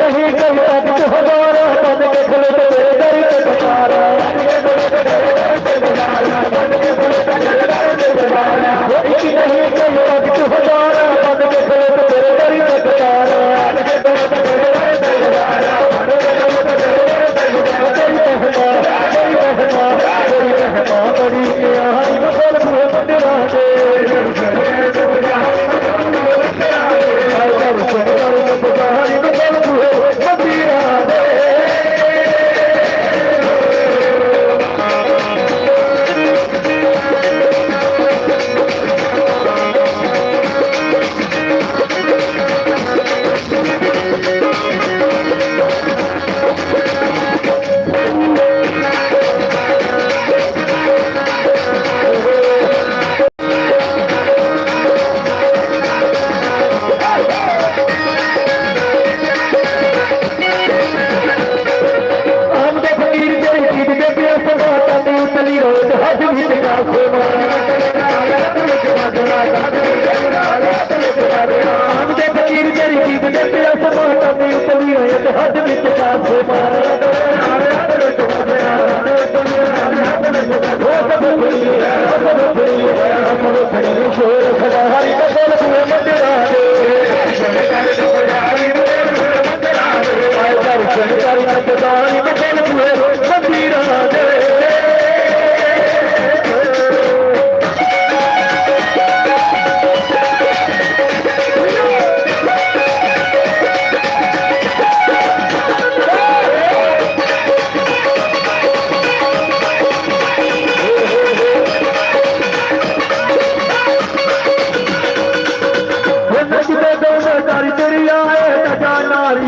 नहीं कभी अब तो हजारा बन के खुले तो मेरे दर पे बेचारा बन के खुले तो मेरे दर पे बेचारा बन के खुले तो मेरे दर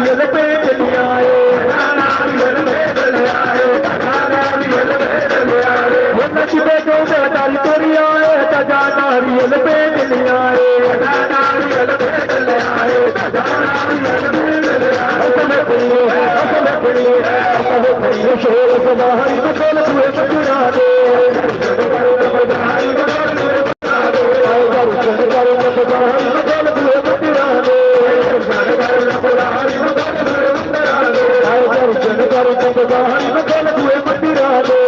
جلبے چڈی ائے جناں نام جلبے دل ائے ਨਚਦਾ ਹਰੀ ਬਖਲ ਪੂਰੇ ਮਜੂਰਾ ਦੇ।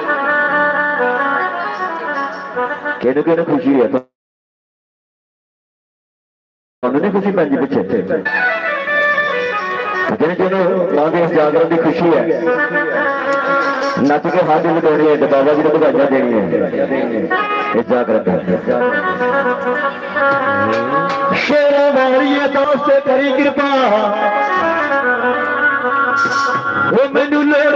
ਕਿਹਨੂੰ ਕਿਹਨੂੰ ਖੁਸ਼ੀ ਹੈ ਤੁਹਾਨੂੰ ਨਹੀਂ ਖੁਸ਼ੀ ਪੈਂਦੀ ਪਿੱਛੇ? ਜਿਹਨੇ ਜਿਹਨੂੰ ਮਾਂ ਇਸ ਜਾਗਰਣ ਦੀ ਖੁਸ਼ੀ ਹੈ ਨੱਚ ਕੇ ਹੱਥ ਲਗਾਉਣੇ ਹੈ ਤੇ ਬਾਬਾ ਜੀ ਨੂੰ ਵਧਾਈਆਂ ਦੇਣੀਆਂ। ਇਹ ਜਾਗਰਣ ਸ਼ੇਰਾਂ ਵਾਲੀਏ ਦੋਸਤੇ ਕਰੀ ਕਿਰਪਾ। ਉਹ ਮੈਨੂੰ